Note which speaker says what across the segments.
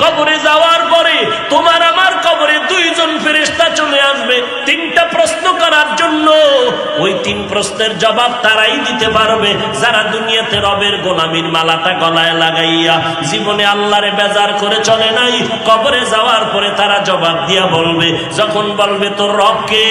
Speaker 1: কবরে যাওয়ার পরে তোমার আমার কবরে দুইজন ফেরেস্তা চলে আসবে। তিনটা প্রশ্ন করার জন্য। ওই তিন প্রশ্নের জবাব তারাই দিতে পারবে। যারা দুনিয়াতে রবের গোলামির মালাটা গলায় লাগাইয়া জীবনে আল্লাহরে বেজার করে চলে নাই, কবরে যাওয়ার পরে তারা জবাব দিয়া বলবে, যখন বলবে, তোর রবকে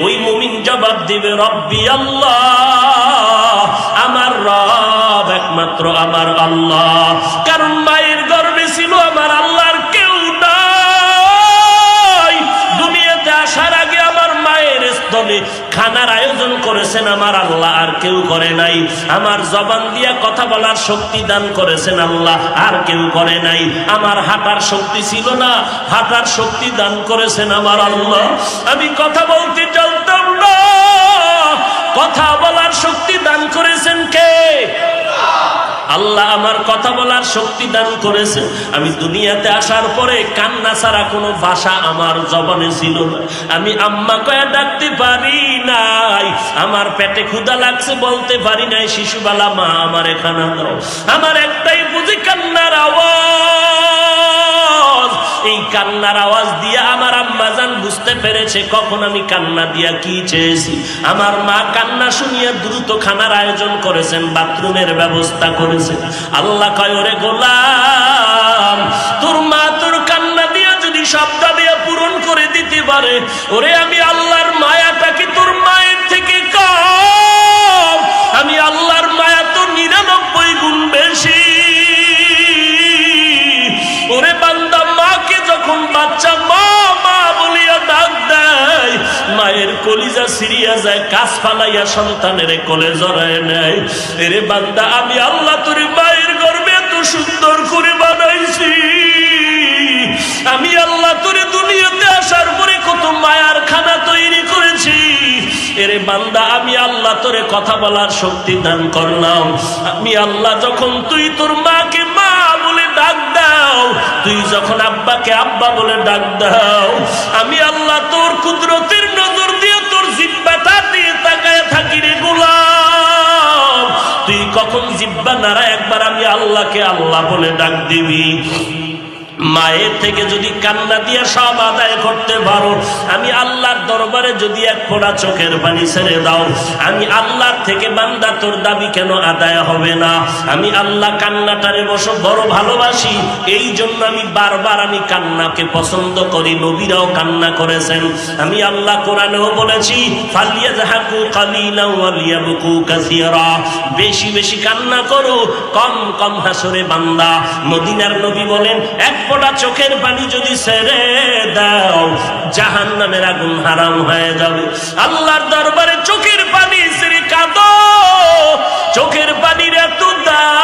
Speaker 1: ওই মুমিন জবাব দিবে, রব্বি আল্লাহ, আমার রব একমাত্র আমার আল্লাহ। কারণ মায়ের গর্বে ছিল আমার আল্লাহর কেউ নাই। দুনিয়াতে আসার আগে আমার মায়ের স্থলে খানার আয়োজন করেছেন আমার আল্লাহ, আর কেউ করে নাই। আমার জবান দিয়া কথা বলার শক্তি দান করেছেন আল্লাহ, আর কেউ করে নাই। আমার হাঁটার শক্তি ছিল না, হাঁটার শক্তি দান করেছেন আমার আল্লাহ। আমি কথা বলতে চলতাম না, কথা বলার শক্তি দান করেছেন কে আল্লাহ আমার কথা বলার শক্তি দান করেছে। আমি দুনিয়াতে আসার পরে কান্না ছাড়া কোনো ভাষা আমার জবানে ছিল না। আমি আম্মা কয়া, ডাকতে পারি নাই। আমার পেটে ক্ষুদা লাগছে বলতে পারি নাই। শিশুবালা, মা, আমার এখানে আমার একটাই বুঝি কান্নার আওয়াজ। এই কান্নার আওয়াজ দিয়ে আমার আম্মা জান বুঝতে পেরেছে কখন আমি কান্না দিয়া কি চেয়েছি। আমার মা কান্না শুনিয়ে দ্রুত খানার আয়োজন করেছেন, বাথরুমের ব্যবস্থা করেছেন। আল্লাহ কয়, ওরে গোলাম, তোর মা তোর কান্না দিয়া যদি শব্দ দিয়ে পূরণ করে দিতে পারে, ওরে আমি আল্লাহর মায়াটা কি তোর মায়ের থেকে কম? আমি আল্লাহর মায়া তো নিরানব্বই গুণ বেশি। ওরে যখন বাচ্চা মা মা বলিয়া ডাক দেয়। মায়ের কলিজা সিরিয়া যায় কাজ ফালাইয়া সন্তানের কোলে জড়ায় নেয়। এরে বান্দা, আমি আল্লাহ তোর মায়ের গর্বে এত সুন্দর করে বানাইছি। আমি আল্লাহ তোরে দুনিয়াতে আসার পরে কত মায়ার খানা তৈরি করেছি। এরে বান্দা, আমি আল্লাহ তোরে কথা বলার শক্তি দান করলাম। আমি আল্লাহ, যখন তুই তোর মাকে মা ডাক দাও। তুই যখন আব্বাকে আব্বা বলে ডাক দাও, আমি আল্লাহ তোর কুদরতের নজর দিয়ে তোর জিব্বাটা দিয়ে তাকায় থাকি রে তুই কখন জিব্বা নারা একবার আমি আল্লাহকে আল্লাহ বলে ডাক দিবি? মায়ের থেকে যদি কান্না দিয়ে সব আদায় করতে পারো, আমি আল্লাহর দরবারে যদি এক ফোঁটা চোখের পানি ছেড়ে দাও, আমি আল্লাহর থেকে বান্দা তোর দাবি কেন আদায় হবে না? আমি আল্লাহ কান্নাটারে বসো, বড় ভালোবাসি, এই জন্য আমি বারবার আমি কান্নাকে পছন্দ করি, নবীরাও কান্না করেছেন। আমি আল্লাহ কোরআনেও বলেছি বেশি বেশি কান্না করো, কম কম হাসরে বান্দা। মদিনার নবী বলেন, এক ফোঁটা চোখের পানি যদি ছেড়ে দাও জাহান নামের আগুন হারাম হয়ে যাবে। আল্লাহর দরবারে চোখের পানি ছেড়ে কাঁদো, চোখের পানির এত দাম।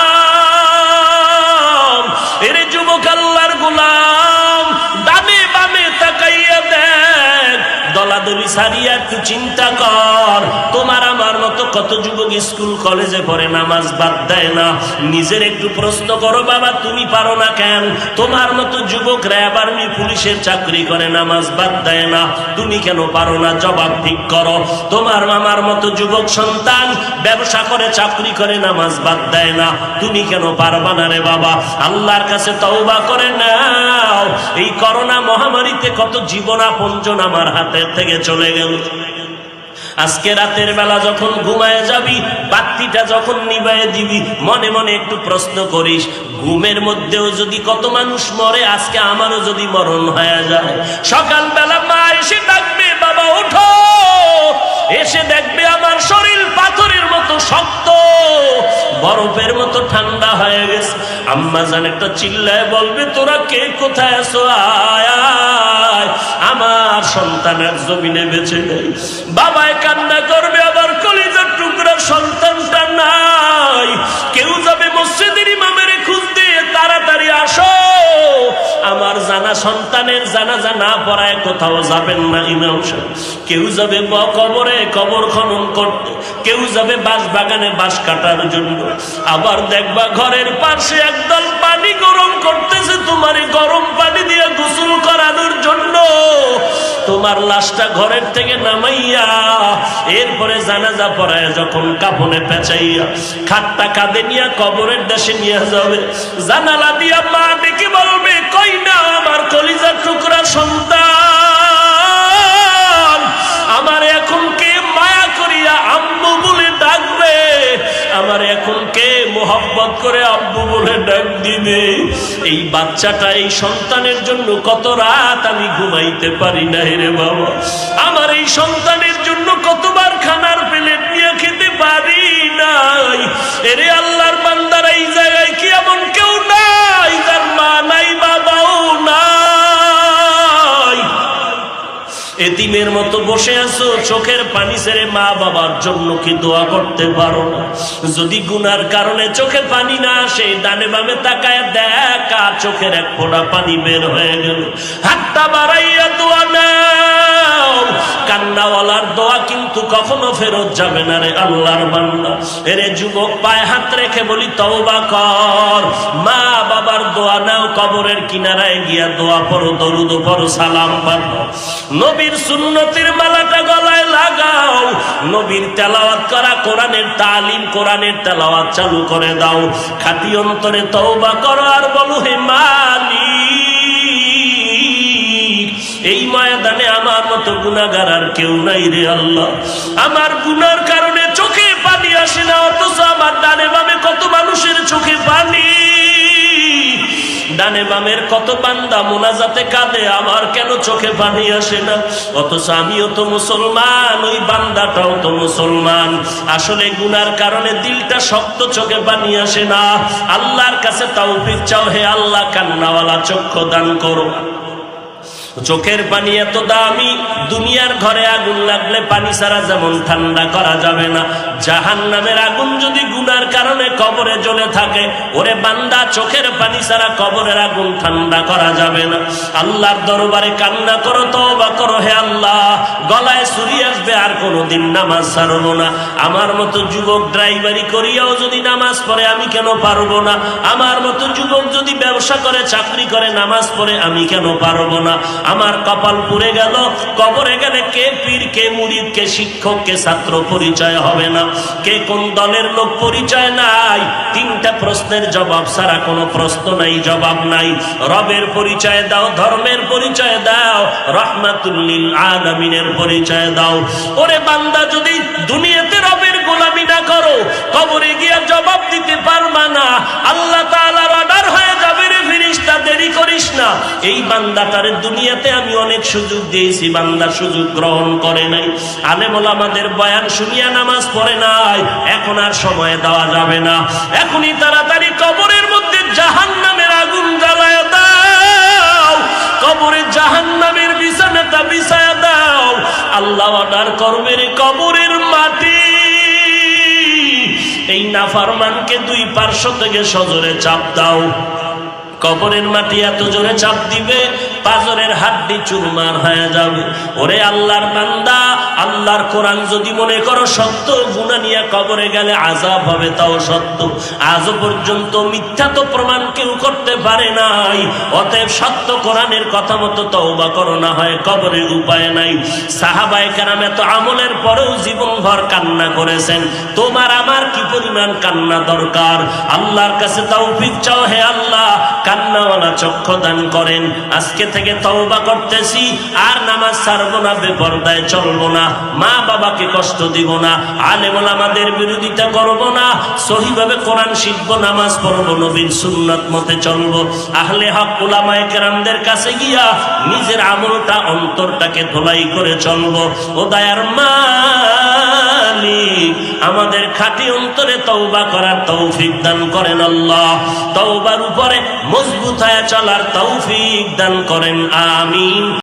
Speaker 1: এরে যুবক আল্লাহর গোলাম ডানে বামে তাকাইয়া দেখ, দলাদলি সারিয়া একটু চিন্তা কর, তোমার আমার মতো কত যুবক স্কুল, কলেজে পড়ে, নামাজ বাদ দেয় না। নিজের একটু প্রশ্ন করো, বাবা, তুমি পারো না কেন? তোমার মতো যুবক র্যাব আর্মি পুলিশের চাকরি করে, নামাজ বাদ দেয় না। তুমি কেন পারো না? জবাব ঠিক করো। তোমার মামার মতো যুবক সন্তান ব্যবসা করে, চাকরি করে, নামাজ বাদ দেয় না। তুমি কেন পারবা না রে বাবা? আল্লাহর কাছে তওবা করে নাও। এই করোনা মহামারীতে কত জীবন আপনজন আমার হাতের থেকে চলে গেল। আজকে রাতের বেলা যখন ঘুমায় যাবি বাতিটা যখন নিবায় দিবি, মনে মনে একটু প্রশ্ন করিস, ঘুমের মধ্যেও যদি কত মানুষ মরে, আজকে আমারও যদি মরণ হয়ে যায়? সকালবেলা মা এসে বরফের মতো ঠান্ডা হয়ে গেছে। আম্মা জান একটা চিল্লায় বলবে, তোরা কে? কোথায় আছো? আয়। আমার সন্তানের জমিনে বেঁচে নেই। বাবায় কান্না করবে, আবার কলিজার টুকরা সন্তানটা জানা সন্তানের জানাজা না পড়ায় কোথাও যাবেন না ইমাম সাহেব। কেউ যাবে কবরে, কবর খনন করতে। কেউ যাবে বাঁশ বাগানে বাঁশ কাটার জন্য। আবার দেখবা ঘরের পাশে একদল পানি গরম করতেছে, তোমার গরম পানি দিয়ে গোসল করানোর জন্য। তোমার লাশটা ঘরের থেকে নামাইয়া, এরপরে জানাজা পড়ায় যখন কাপনে পেঁচাইয়া খাটটা কাঁধে নিয়ে কবরের দেশে নিয়ে যাবে। জানালা দিয়া মা ডেকে বলবে, কই আমার কলিজার টুকরা সন্তান। আমার এখন কে মায়া করিয়া আম্মু বলে ডাকবে। আমার এখন কে মোহাম্মত করে আব্বু বলে ডাক দিবে। এই বাচ্চাটা, এই সন্তানের জন্য কত রাত আমি ঘুমাইতে পারি না হেরে বাবা। আমার এই সন্তানের জন্য কতবার খানার পেলে নিয়ে খেতে পারি নাই। এরে আল্লাহর এতিমের মতো বসে আছো, চোখের পানি ছেড়ে মা বাবার জন্য কি দোয়া করতে পারো না? যদি গুনার কারণে চোখে পানি না আসে, ডানে বামে তাকায় দেখা, চোখের এক ফোঁটা পানি বের হয়ে গেল। হাতটা বাড়াইয়া দোয়া নাও। কখনো ফেরত যাবে না রে আল্লাহর বান্দা। এরে যুবক পায়ে হাত রেখে বলি, তওবা কর। মা বাবার দোয়া নাও, কবরের কিনারায় গিয়া দোয়া পড়ো, দরুদ পড়ো, সালাম পাঠো নবীর সুন্নতির মালাটা গলায় লাগাও। নবীর তেলাওয়াত করা কোরআনের তালিম, কোরআনের তেলাওয়াত চালু করে দাও। খাতি অন্তরে তওবা করো আর বলো, হে মালিক এই ময়দানে আমার মতো গুনাগার আর কেউ নাই রে আল্লাহ। আমার গুনার কারণে চোখে পানি আসে না, অথচ আমার ডানে বামে কত মানুষের চোখে পানি। ডানে বামের কত বান্দা মোনাজাতে কাঁদে, আমার কেন চোখে পানি আসে না? অথচ আমিও তো মুসলমান, ওই বান্দাটাও তো মুসলমান। আসলে গুনার কারণে দিলটা শক্ত, চোখে পানি আসে না। আল্লাহর কাছে তাও চাও, হে আল্লাহ, কান্নাওয়ালা চক্ষু দান করো। চোখের পানি এত দামি, দুনিয়ার ঘরে আগুন লাগলে পানি ছাড়া যেমন ঠান্ডা করা যাবে না। জাহান নামের আগুন যদি গুনার কারণে কবরে জ্বলে থাকে, ওরে বান্দা, চোখের পানি ছাড়া কবরের আগুন ঠান্ডা করা যাবে না। আল্লাহর দরবারে কান্না করো তো বা করো, হে আল্লাহ। গলায় সুরি আসবে, আর কোনোদিন নামাজ ছাড়বো না। আমার মতো যুবক ড্রাইভারি করিয়াও যদি নামাজ পড়ে, আমি কেন পারব না? আমার মতো যুবক যদি ব্যবসা করে, চাকরি করে, নামাজ পড়ে, আমি কেন পারব না? আমার কপাল পুড়ে গেল। কবরে গেলে কে পীর, কে মুরিদ, কে শিক্ষক, কে ছাত্র পরিচয় হবে না। কে কোন দলের লোক পরিচয় নাই? তিনটা প্রশ্নের জবাব ছাড়া কোনো প্রশ্ন নাই, জবাব নাই। রবের পরিচয় দাও, ধর্মের পরিচয় দাও, রহমাতুল্লিল আলামিনের পরিচয় দাও। ওরে বান্দা, যদি দুনিয়াতে রবের গোলামি না করো, কবরে গিয়া জবাব দিতে পারবা না। আল্লাহ তাআলার অর্ডার হয়ে যাবে ফিরিস্তা দেরি করিস না। এই বান্দাটারে দুনিয়াতে আমি অনেক সুযোগ দিয়েছি, বান্দা সুযোগ গ্রহণ করে নাই। আলেমল আমাদের বয়ান শুনিয়া নামাজ পড়ে নাই, এখন আর সময় দেওয়া যাবে না। এখনই তাড়াতাড়ি কবরের মধ্যে জাহান নামের আগুন জ্বালায় দাও। কবরে জাহান নামের বিছানাটা বিছায়া দাও। আল্লাহ অর্ডার কর্মের কবরের মাটি। এই নাফারমানকে দুই পার্শ্ব থেকে সজরে চাপ দাও। কবরের মাটি এত জোরে চাপ দিবে, পাজরের হাড্ডি চুরমার হয়ে যাবে। ওরে আল্লাহর বান্দা, আল্লাহর কোরআন যদি মনে করো সত্য গুণা নিয়ে কবরে গেলে আজাব হবে, তাও সত্য। আজও পর্যন্ত মিথ্যা তো প্রমাণ কেউ করতে পারে নাই। অতএব সত্য কোরআনের কথা মতো তওবা করো, না হয় কবরের উপায় নাই। সাহাবায়ে কেরাম এত আমলের পরেও জীবনভর কান্না করেছেন। তোমার আমার কি পরিমাণ কান্না দরকার? আল্লাহর কাছে তৌফিক চাও হে আল্লাহ। কান্নাওয়ালা চক্ষু দান করেন। আজকে থেকে তওবা করতেছি, আর নামাজ ছাড়বো না, বেপরদায় চলবো না। মা বাবাকে কষ্ট দিব না, আলেমুল আমাদের বিরোধিতা করব না, সহিভাবে কোরআন শিখব, নামাজ পড়ব, নবীর সুন্নত মতে চলবো। আহলে হক উলামায়ে কেরামদের কাছে গিয়া নিজের আমলটা, অন্তরটাকে ধোলাই করে চলবো। ও দায়ার মা আমাদের খাঁটি অন্তরে তৌবা করার তৌফিক দান করেন আল্লাহ। তৌবার উপরে মজবুত হয়ে চলার তৌফিক দান করেন আমিন।